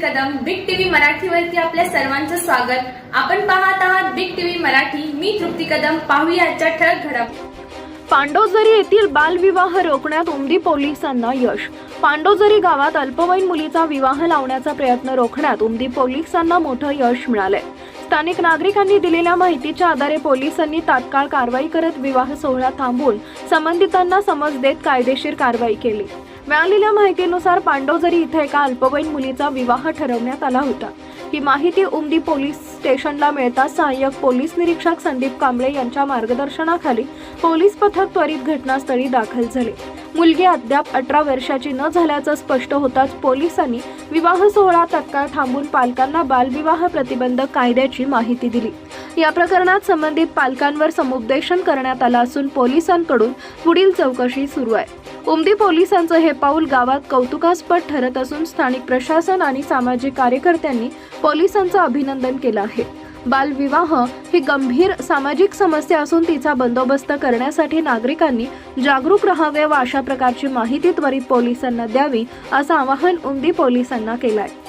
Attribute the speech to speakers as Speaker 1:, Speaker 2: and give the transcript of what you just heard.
Speaker 1: मराठीवरती आपल्या सर्वांचं स्वागत. आपण पाहत आहात बिग टीव्ही मराठी. मी तृप्ती कदम. पाहूया आजच्या ठळक घडामोडी
Speaker 2: पांडोजरी येथील बालविवाह रोखण्यात उमदी पोलिसांना यश. पांडोजरी गावात अल्पवयीन मुलीचा विवाह लावण्याचा प्रयत्न रोखण्यात उमदी पोलिसांना मोठं यश मिळालंय. स्थानिक नागरिकांनी दिलेल्या माहितीच्या आधारे पोलिसांनी तात्काळ कारवाई करत विवाह सोहळा थांबवून संबंधितांना समज देत कायदेशीर कारवाई केली. मिळालेल्या माहितीनुसार पांडवझरी इथे एका अल्पवयीन मुलीचा विवाह ठरवण्यात आला होता ही माहिती उमदी पोलीस स्टेशनला मिळताच सहाय्यक पोलीस निरीक्षक संदीप कांबळे यांच्या मार्गदर्शनाखाली पोलीस पथक त्वरित घटनास्थळी दाखल झाले. मुलगी अद्याप अठरा वर्षाची न झाल्याचं स्पष्ट होताच पोलिसांनी विवाह सोहळा तत्काळ थांबून पालकांना बालविवाह प्रतिबंधक कायद्याची माहिती दिली. या प्रकरणात संबंधित पालकांवर समुपदेशन करण्यात आलं असून पोलिसांकडून पुढील चौकशी सुरू आहे. उमदी पोलिसांचं हे पाऊल गावात कौतुकास्पद ठरत असून स्थानिक प्रशासन आणि सामाजिक कार्यकर्त्यांनी पोलिसांचं अभिनंदन केलं आहे. बालविवाह ही गंभीर सामाजिक समस्या असून तिचा बंदोबस्त करण्यासाठी नागरिकांनी जागरूक राहावे व अशा प्रकारची माहिती त्वरित पोलिसांना द्यावी असं आवाहन उमदी पोलिसांना केलं आहे